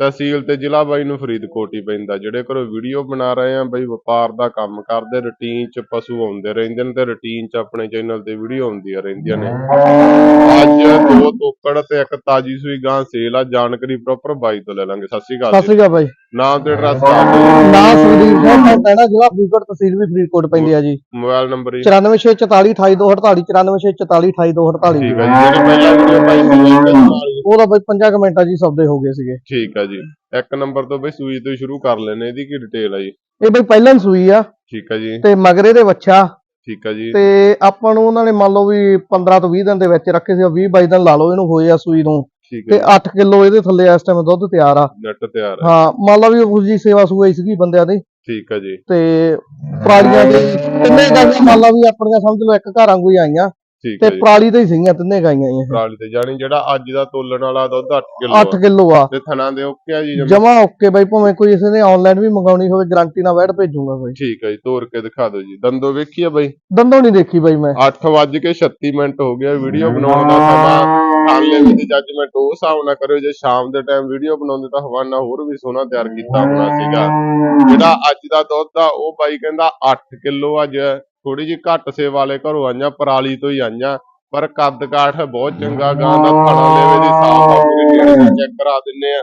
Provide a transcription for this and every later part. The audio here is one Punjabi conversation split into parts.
ਤਹਿਸੀਲ ਤੇ ਜ਼ਿਲ੍ਹਾ ਬਾਈ ਨੂੰ ਫਰੀਦਕੋਟ ਹੀ ਪੈਂਦਾ, ਜਿਹੜੇ ਘਰੋਂ ਵੀਡੀਓ ਬਣਾ ਰਹੇ ਆ, ਬਾਈ ਵਪਾਰ ਦਾ ਕੰਮ ਕਰਦੇ ਰੁਟੀਨ 'ਚ ਪਸ਼ੂ ਆਉਂਦੇ ਰਹਿੰਦੇ ਨੇ ਤੇ ਰੁਟੀਨ 'ਚ ਆਪਣੇ ਚੈਨਲ ਤੇ ਵੀਡੀਓ ਆਉਂਦੀਆਂ ਰਹਿੰਦੀਆਂ ਨੇ। ਅੱਜ ਦੋ ਤੋਕੜ ਤੇ ਇੱਕ ਤਾਜੀ ਸੂਈ ਗਾਂ ਸੇਲ ਆ, ਜਾਣਕਾਰੀ ਪ੍ਰੋਪਰ ਬਾਈ ਤੋਂ ਲੈ ਲਾਂਗੇ। ਸਤਿ ਸ਼੍ਰੀ ਅਕਾਲ ਸਤਿ ਸ਼੍ਰੀ ਅਕਾਲ ਬਾਈ। ਨਾਮ ਤੇ ਐਡਰੈਸ ਨਾ ਸੁਖਦੀਪ ਸਿੰਘ ਮੈਂ ਕਹਿਣਾ ਜ਼ਿਲ੍ਹਾ ਫਰੀਦਕੋਟ ਤਹਿਸੀਲ ਵੀ ਫਰੀਦਕੋਟ ਪੈਂਦੀ ਆ ਜੀ। ਮੋਬਾਈਲ ਨੰਬਰ ਜੀ। 9464428248 9464428248 ਠੀਕ ਹੈ ਜੀ ਜਿਹੜੇ ਪਹਿਲਾਂ ਵੀਡੀਓ ਪਾਈ ਸੀ ਨਾਲ? ਉਹਦਾ ਬਾਈ 5 ਕੁ ਮਿੰਟਾਂ ਜੀ ਸੌਦੇ ਹੋ ਗਏ ਸੀਗੇ। ਠੀਕ ਹੈ ਜੀ। ਇੱਕ ਨੰਬਰ ਤੋਂ ਬਈ ਸੂਈ ਤੋਂ ਹੀ ਸ਼ੁਰੂ ਕਰ ਲੈਨੇ ਇਹਦੀ ਕੀ ਡਿਟੇਲ ਆ ਜੀ। ਇਹ ਬਾਈ ਪਹਿਲਾਂ ਹੀ ਸੂਈ ਆ। ਠੀਕ ਹੈ ਜੀ। ਤੇ ਮਗਰੇ ਦੇ ਵੱਛਾ। ਠੀਕ ਹੈ ਜੀ। ਤੇ ਆਪਾਂ ਨੂੰ ਉਹਨਾਂ ਨੇ ਮੰਨ ਲਓ ਵੀ 15 ਤੋਂ 20 ਦਿਨ ਦੇ ਵਿੱਚ ਰੱਖੇ ਸੀ 20 22 ਦਿਨ ਲਾ ਲਓ ਇਹਨੂੰ ਹੋਏ ਆ ਸੂਈ ਨੂੰ। ਠੀਕ ਤੇ ਹੈ 8 ਕਿਲੋ ਇਹਦੇ ਥੱਲੇ ਇਸ ਟਾਈਮ ਦੁੱਧ ਤਿਆਰ ਆ। ਨੈਟ ਤਿਆਰ ਹੈ ਹਾਂ ਮੰਨ ਲਓ ਵੀ ਉਹ ਜੀ ਸੇਵਾ ਹੀ ਸੀਗੀ ਬੰਦਿਆਂ ਦੀ। ਠੀਕ ਹੈ ਜੀ। ਤੇ ਪਰਾਲੀਆਂ ਦੇ ਤਿੰਨੇ ਗਾਈਆਂ ਮੰਨ ਲਓ ਵੀ ਆਪਣੀਆਂ ਸਮਝ ਲਓ ਇੱਕ ਘਰਾਂ ਕੋਈ ਆਈਆਂ। ਤੇ ਪਰਾਲੀ ਤੇ ਹੀ ਸੀਗੀਆਂ ਤਿੰਨੇ ਗਾਈਆਂ ਇਹ। ਪਰਾਲੀ ਤੇ ਜਾਣੀ ਜਿਹੜਾ ਅੱਜ ਦਾ ਤੋਲਣ ਵਾਲਾ ਦੁੱਧ 8 ਕਿਲੋ 8 ਕਿਲੋ ਆ। ਤੇ ਥਣਾ ਦੇ ਓਕੇ ਆ ਜੀ ਜਮਾਂ? ਓਕੇ ਬਾਈ ਭਾਵੇਂ ਕੋਈ ਕਿਸੇ ਨੇ ਆਨਲਾਈਨ ਵੀ ਮੰਗਾਉਣੀ ਹੋਵੇ ਗਾਰੰਟੀ ਨਾਲ ਵੈਡ ਭੇਜੂਗਾ ਬਾਈ ਠੀਕ ਹੈ ਜੀ ਤੋਰ ਕੇ ਦਿਖਾ ਦਿਓ ਜੀ। ਦੰਦੋ ਵੇਖੀਏ ਬਾਈ? ਦੰਦੋਂ ਨਹੀਂ ਦੇਖੀ ਬਾਈ ਮੈਂ। 8 ਵੱਜ ਕੇ 36 ਮਿੰਟ ਹੋ ਗਿਆ ਵੀਡੀਓ ਬਣਾਉਣ ਦਾ ਸਮਾਂ। ਹਾਲੇ ਵੀ ਜੱਜਮੈਂਟ ਉਹ ਹਿਸਾਬ ਨਾਲ ਕਰਿਓ, ਜੇ ਸ਼ਾਮ ਦੇ ਟਾਈਮ ਵੀਡੀਓ ਬਣਾਉਂਦੇ ਤਾਂ ਹਵਾਨਾ ਹੋਰ ਵੀ ਸੋਹਣਾ ਤਿਆਰ ਕੀਤਾ ਹੋਣਾ ਸੀਗਾ। ਜਿਹੜਾ ਅੱਜ ਦਾ ਦੁੱਧ ਆ, ਉਹ ਬਾਈ ਕਹਿੰਦਾ 8 ਕਿਲੋ ਅੱਜ ਥੋੜੀ ਜਿਹੀ ਘੱਟ ਸੇ ਵਾਲੇ ਘਰੋਂ ਆਈਆਂ, ਪਰਾਲੀ ਤੋਂ ਹੀ ਆਈਆਂ, ਪਰ ਕੱਦ ਕਾਠ ਬਹੁਤ ਚੰਗਾ ਗਾਂ ਦਾ ਥਣਾ ਲੈਵੇ ਦੀ ਸਾਫ਼ ਆ ਚੈੱਕ ਕਰਾ ਦਿੰਨੇ ਆ।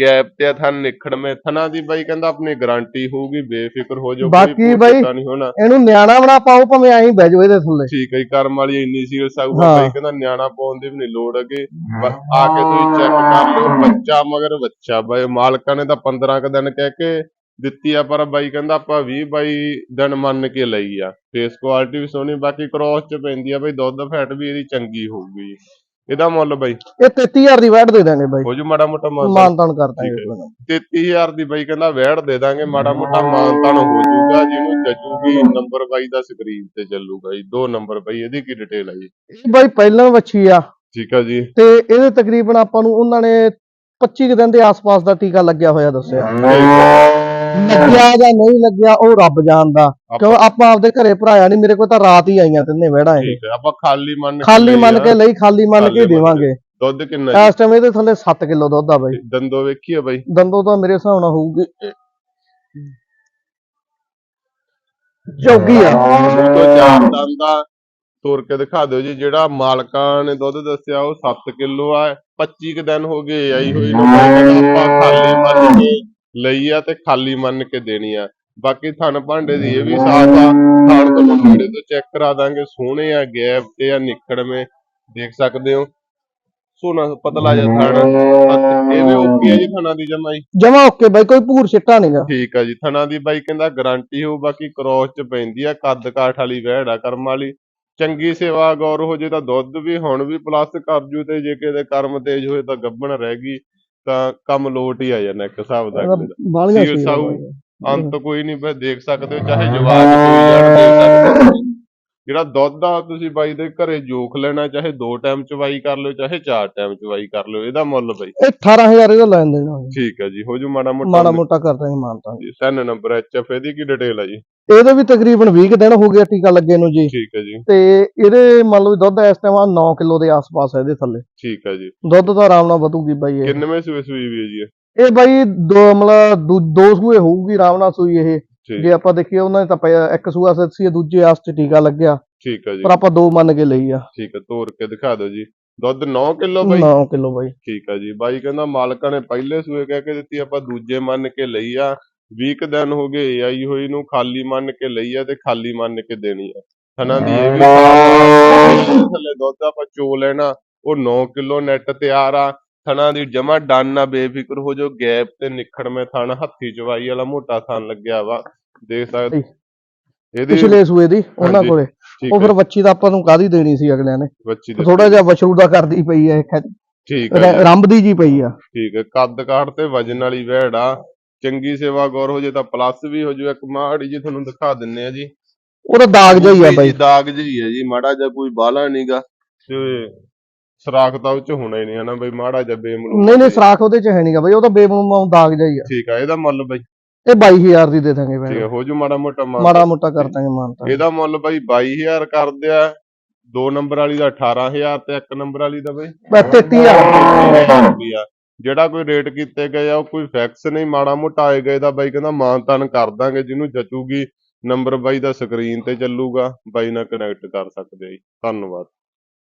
ਗੈਪ ਤੇ ਥਣ ਨਿਖੜਵੇਂ ਥਣਾ ਦੀ ਬਾਈ ਕਹਿੰਦਾ ਆਪਣੀ ਗਾਰੰਟੀ ਹੋਊਗੀ ਬੇਫਿਕਰ ਹੋ ਜਾਓ ਬਾਕੀ ਕੋਈ ਬਾਈ- ਪੁੱਛਤਾ ਨਹੀਂ ਹੋਣਾ। ਇਹਨੂੰ ਨਿਆਣਾ ਬਣਾ ਪਾਓ ਭਾਵੇਂ ਐਂ ਬਹਿ ਜਾਓ ਇਹਦੇ ਥੱਲੇ। ਠੀਕ ਹੈ ਕਰਮ ਵਾਲੀ ਇੰਨੀ ਸੀਰੀਅਸ ਹਾਂ। ਬਾਈ ਕਹਿੰਦਾ ਨਿਆਣਾ ਪਾਉਣ ਦੀ ਵੀ ਨਹੀਂ ਲੋੜ ਅੱਗੇ ਬਸ ਆ ਕੇ ਤੁਸੀਂ ਚੈੱਕ ਕਰ ਲਿਓ ਬੱਚਾ ਮਗਰ ਬੱਚਾ ਬਾਈ ਮਾਲਕਾਂ ਨੇ ਤਾਂ 15 ਕ ਦਿਨ ਕਹਿ ਕੇ ਦਿੱਤੀ ਆ ਪਰ ਬਾਈ ਕਹਿੰਦਾ ਆਪਾਂ 20 ਬਾਈ ਦਿਨ ਮੰਨ ਕੇ ਲਈ ਆ। ਫੇਸ ਕੁਆਲਿਟੀ ਵੀ ਸੋਹਣੀ ਬਾਕੀ ਕ੍ਰੋਸ ਚ ਪੈਂਦੀ ਆ ਬਾਈ ਦੁੱਧ ਫੈਟ ਵੀ ਇਹਦੀ ਚੰਗੀ ਹੋਊਗੀ। ਇਹਦਾ ਮੁੱਲ ਬਾਈ। ਇਹ 33000 ਦੀ ਵੈਡ ਦੇ ਦਾਂਗੇ ਬਾਈ। ਹੋ ਜੂ ਮਾੜਾ ਮੋਟਾ ਮਾਨ ਮਾਨਤਾਨ ਕਰਦਾ ਠੀਕ 33000 ਦੀ ਬਾਈ ਕਹਿੰਦਾ ਵੈੜ ਦੇ ਦਾਂਗੇ ਮਾੜਾ ਮੋਟਾ ਮਾਨਤਾਨ ਹੋ ਜਾਊਗਾ ਜਿਹਨੂੰ ਜੱਜੂਗੀ ਨੰਬਰ ਬਾਈ ਦਾ ਸਕਰੀਨ ਤੇ ਚੱਲੂਗਾ ਜੀ। ਦੋ ਨੰਬਰ ਬਾਈ ਇਹਦੀ ਕੀ ਡਿਟੇਲ ਆ ਜੀ? ਇਹ ਬਾਈ ਪਹਿਲਾਂ ਵੱਛੀ ਆ। ਠੀਕ ਆ ਜੀ। ਤੇ ਇਹਦੇ ਤਕਰੀਬਨ ਆਪਾਂ ਨੂੰ ਉਹਨਾਂ ਨੇ 25 ਕੁ ਦਿਨ ਦੇ ਆਸ-ਪਾਸ ਦਾ ਟੀਕਾ ਲੱਗਿਆ ਹੋਇਆ ਦੱਸਿਆ। ਲੱਗਿਆ ਜਾਂ ਨਹੀਂ ਲੱਗਿਆ ਉਹ ਰੱਬ ਜਾਣਦਾ। ਕਿਉਂ? ਆਪਾਂ ਆਪਾਂ ਆਪਦੇ ਘਰੇ ਭਰਾਇਆ ਨਹੀਂ ਮੇਰੇ ਕੋਲ ਤਾਂ ਰਾਤ ਹੀ ਆਈਆਂ ਤਿੰਨੇ ਵੈੜਾਂ ਇਹ। ਠੀਕ ਹੈ ਆਪਾਂ ਖਾਲੀ ਮੰਨ ਕੇ ਖਾਲੀ ਲਈ ਮੰਨ ਆ। ਕੇ ਲਈ ਖਾਲੀ ਮੰਨ ਕੇ। ਦੇਵਾਂਗੇ। ਦੁੱਧ ਕਿੰਨਾ ਜੀ? ਇਸ ਟਾਈਮ ਇਹਦੇ ਥੱਲੇ 7 ਕਿਲੋ ਦੁੱਧ ਆ ਬਾਈ। ਦੰਦੋ ਵੇਖੀਏ ਬਾਈ। ਦੰਦੋਂ ਤਾਂ ਮੇਰੇ ਹਿਸਾਬ ਨਾਲ ਹੋਊਗੀ। ਚੌਗੀ ਆ। ਉਹ ਤੋਂ ਚਾਰ ਦੰਦਾ ਤੋਰ ਕੇ ਦਿਖਾ ਦਿਓ ਜੀ ਜਿਹੜਾ ਮਾਲਕਾਂ ਨੇ ਦੁੱਧ ਦੱਸਿਆ ਉਹ 7 ਕਿਲੋ ਆ। 25 ਕੁ ਦਿਨ ਹੋ ਗਏ ਆਈ ਹੋਈ ਨੂੰ। ਬਾਈ ਆਪਾਂ ਕੇ ਲਈ ਆ ਤੇ ਖਾਲੀ ਮੰਨ ਕੇ ਦੇਣੀ ਆ। ਬਾਕੀ ਥਣ ਭਾਂਡੇ ਦੀ ਇਹ ਵੀ ਸਾਫ਼ ਆ। ਥਣ ਤੋਂ ਮੁੰਡੇ ਤੋਂ ਚੈੱਕ ਕਰਾ ਦਾਂਗੇ। ਸੋਹਣੇ ਆ ਗੈਪ ਤੇ ਆ ਨਿਕੜਵੇਂ। ਦੇਖ ਸਕਦੇ ਹੋ। ਸੋਨਾ ਪਤਲਾ ਜਿਹਾ ਥਣ। ਇਹ ਵੀ ਓਕੇ ਆ ਜੀ ਥਣਾ ਦੀ ਜਮਾਈ। ਜਮਾ ਓਕੇ ਬਾਈ ਕੋਈ ਭੂਰ ਛਿੱਟਾ ਨਹੀਂਗਾ। ਠੀਕ ਆ ਜੀ। ਥਣਾ ਦੀ ਬਾਈ ਕਹਿੰਦਾ ਗਾਰੰਟੀ ਹੋ ਬਾਕੀ ਕ੍ਰੋਸ ਚ ਪੈਂਦੀ ਆ। ਕੱਦ ਕਾਠ ਵਾਲੀ ਵਹਿੜ ਆ ਕਰਮ ਵਾਲੀ। ਚੰਗੀ ਸੇਵਾ ਗੌਰ ਹੋ ਜੇ ਤਾਂ ਦੁੱਧ ਵੀ ਹੁਣ ਵੀ ਪਲੱਸ ਕਰ ਜੂ ਤੇ ਜੇ ਦੇ ਕਰਮ ਤੇਜ ਹੋਏ ਤਾਂ ਗੱਬਣ ਰਹਿ ਗਈ। ਤਾਂ ਕੰਮ ਲੋਟ ਹੀ ਆ ਜਾਣਾ ਇੱਕ ਹਿਸਾਬ ਦਾ ਸੀਲ ਸੀ ਸਾਊ ਅੰਤ ਕੋਈ ਨਹੀਂ ਬਸ ਦੇਖ ਸਕਦੇ ਹੋ ਚਾਹੇ ਜਵਾਬ ਕੋਈ ਜਾਣ ਦੇ ਸਕਦੇ ਹੋ। ਜਿਹੜਾ ਦੁੱਧ ਆ ਤੁਸੀਂ ਬਾਈ ਦੇ ਘਰੇ ਜੋਖ ਲੈਣਾ ਚਾਹੇ ਦੋ ਟਾਈਮ ਚਵਾਈ ਕਰ ਲਿਓ ਚਾਹੇ ਚਾਰ ਟਾਈਮ ਚਵਾਈ ਕਰ ਲਿਓ ਇਹਦਾ ਮੁੱਲ ਬਾਈ। ਇਹ 18000 ਇਹਦਾ ਲੈਣ ਦੇਣਾ ਠੀਕ ਹੈ ਜੀ ਹੋ ਜੂ ਮਾੜਾ ਮਾੜਾ ਮੋਟਾ ਮੋਟਾ ਕਰ ਦਾਂਗੇ ਮਾਨਤਾ। ਜੀ ਤਿੰਨ ਨੰਬਰ ਐਚਐਫ ਇਹਦੀ ਕੀ ਡਿਟੇਲ ਆ ਜੀ? ਇਹਦੇ ਵੀ ਤਕਰੀਬਨ 20 ਕੁ ਦਿਨ ਹੋ ਗਏ ਟੀਕਾ ਲੱਗੇ ਨੂੰ ਜੀ। ਠੀਕ ਹੈ ਜੀ। ਤੇ ਇਹਦੇ ਮੰਨ ਲਓ ਦੁੱਧ ਇਸ ਟਾਈਮ 9 ਕਿਲੋ ਦੇ ਆਸ-ਪਾਸ ਹੈ ਇਹਦੇ ਥੱਲੇ। ਠੀਕ ਹੈ ਜੀ। ਦੁੱਧ ਤਾਂ ਆਰਾਮ ਨਾਲ ਵਧੂਗੀ ਬਾਈ ਇਹ। ਕਿੰਨਵੇਂ ਸੂਏ ਸੂਈ ਵੀ ਹੈ ਜੀ ਇਹ? ਬਾਈ ਦੋ ਮਤਲਬ ਦੂ- ਸੂਏ ਹੋਊਗੀ ਆਰਾਮ ਨਾਲ ਸੂਈ ਇਹ। ਜੇ ਆਪਾਂ ਦੇਖੀਏ ਉਹਨਾਂ ਨੇ ਤਾਂ ਪਿਆ- ਇੱਕ ਸੂਆ ਸੱਚੀ ਹੈ ਦੂਜੇ ਆਸ ਚ ਟੀਕਾ ਲੱਗਿਆ। ਠੀਕ ਹੈ ਜੀ। ਪਰ ਆਪਾਂ ਦੋ ਮੰਨ ਕੇ ਲਈ ਆ। ਠੀਕ ਹੈ ਤੋੜ ਕੇ ਦਿਖਾ ਦਿਓ ਜੀ। ਦੁੱਧ 9 ਕਿਲੋ ਬਾਈ? 9 ਕਿਲੋ ਬਾਈ। ਠੀਕ ਹੈ ਜੀ। ਬਾਈ ਕਹਿੰਦਾ ਮਾਲਕਾਂ ਨੇ ਪਹਿਲੇ ਸੂਏ ਕਹਿ ਕੇ ਦਿੱਤੀ ਆਪਾਂ ਦੂਜੇ ਮੰਨ ਕੇ ਲਈ ਆ। 20 ਕੁ ਦਿਨ ਹੋ ਗਏ ਆਈ ਹੋਈ ਨੂੰ ਖਾਲੀ ਮੰਨ ਕੇ ਲਈ ਆ ਤੇ ਖਾਲੀ ਮੰਨ ਕੇ ਦੇਣੀ ਆ। ਹਨਾ ਦੀ ਇਹ ਵੀ ਥੱਲੇ ਦੁੱਧ ਆਪਾਂ ਚੋ ਲੈਣਾ ਉਹ 9 ਕਿਲੋ ਨੈਟ ਤਿਆਰ ਆ। ਥਣਾ ਦੀ ਜਮਾ ਡਨ ਨਾ ਬੇਫਿਕਰ ਹੋ ਜੋ ਗੈਪ ਤੇ ਨਿਖੜਵੇਂ ਥਣ ਹੱਥੀ ਚਵਾਈ ਵਾਲਾ ਮੋਟਾ ਥਣ ਲੱਗਿਆ ਵਾ। ਦੇਖ ਸਕਦੇ ਇਹਦੀ ਪਿਛਲੇ ਸੂਏ ਦੀ ਉਹਨਾਂ ਹਾਂਜੀ, ਕੋਲੇ। ਠੀਕ ਉਹ ਹੈ। ਫਿਰ ਬੱਚੀ ਤਾਂ ਆਪਾਂ ਨੂੰ ਕਾਦੀ ਦੇਣੀ ਸੀ ਅਗਲਿਆਂ ਨੇ? ਬੱਚੀ ਦੇ ਥੋੜਾ ਜਿਹਾ ਬਛਰੂ ਦਾ ਕਰਦੀ ਪਈ ਹੈ ਠੀਕ ਹੈ ਜੀ। ਰੰਬਦੀ ਜੀ ਪਈ ਆ। ਠੀਕ ਹੈ। ਕੱਦ ਕਾਠ ਤੇ ਵਜਨ ਵਾਲੀ ਵਹਿੜ ਆ। ਚੰਗੀ ਸੇਵਾ ਗੌਰ ਹੋ ਜੇ ਤਾਂ ਪਲੱਸ ਵੀ ਹੋ ਜੂ। ਇੱਕ ਮਾੜੀ ਜੀ ਤੁਹਾਨੂੰ ਦਿਖਾ ਦਿੰਨੇ ਆ ਜੀ। ਉਹਦਾ ਦਾਗ ਜਿਹਾ ਹੀ ਆ ਬਾਈ। ਦਾਗ ਜਿਹੀ ਹੈ ਜੀ। ਮਾੜਾ ਜਿਹਾ ਕੋਈ ਬਾਲਾ ਨਹੀਂਗਾ। ਤੇ ਸਰਾਖ ਤਾਂ ਉਹ ਚ ਹੋਣਾ ਹੀ ਨਹੀਂ ਹਨਾ ਬਈ। ਮਾੜਾ ਜਿਹਾ ਬੇਮਲੂਮ ਨਹੀਂ ਨਹੀਂ ਸਰਾਖ ਉਹਦੇ ਚ ਹੈ ਨਹੀਂਗਾ ਬਈ। ਉਹ ਤਾਂ ਬੇਮੂਮ ਦਾਗ ਜਾਈ ਆ। ਠੀਕ ਆ ਇਹਦਾ ਮੁੱਲ ਬਈ। ਇਹ 22000 ਦੀ ਦੇ ਦਾਂਗੇ ਭੈਣ। ਆ, ਹੋ ਜੂ ਮਾੜਾ ਮੋਟਾ ਮਾਨ ਮਾੜਾ ਮੋਟਾ ਕਰ ਦਾਂਗੇ ਮਾਨਤਾ। ਇਹਦਾ ਮੁੱਲ ਬਈ 22000 ਕਰਦੇ ਆ ਦੋ ਨੰਬਰ ਵਾਲੀ ਦਾ 18000 ਤੇ ਇੱਕ ਨੰਬਰ ਵਾਲੀ ਦਾ ਬਈ। ਬਸ 33000 ਰੁਪਈਆ। ਜਿਹੜਾ ਕੋਈ ਰੇਟ ਕੀਤੇ ਗਏ ਆ ਉਹ ਕੋਈ ਫਿਕਸ ਨਹੀਂ ਮਾੜਾ ਮੋਟਾ ਆਏਗਾ ਇਹਦਾ ਬਾਈ ਕਹਿੰਦਾ ਮਾਨਤਾਨ ਕਰ ਦਾਂਗੇ ਜਿਹਨੂੰ ਜਚੂਗੀ ਨੰਬਰ ਬਾਈ ਦਾ ਸਕਰੀਨ ਤੇ ਚੱਲੂਗਾ ਬਾਈ ਨਾਲ ਕਨੈਕਟ ਕਰ ਸਕਦੇ ਆ ਜੀ। ਧੰਨਵਾਦ।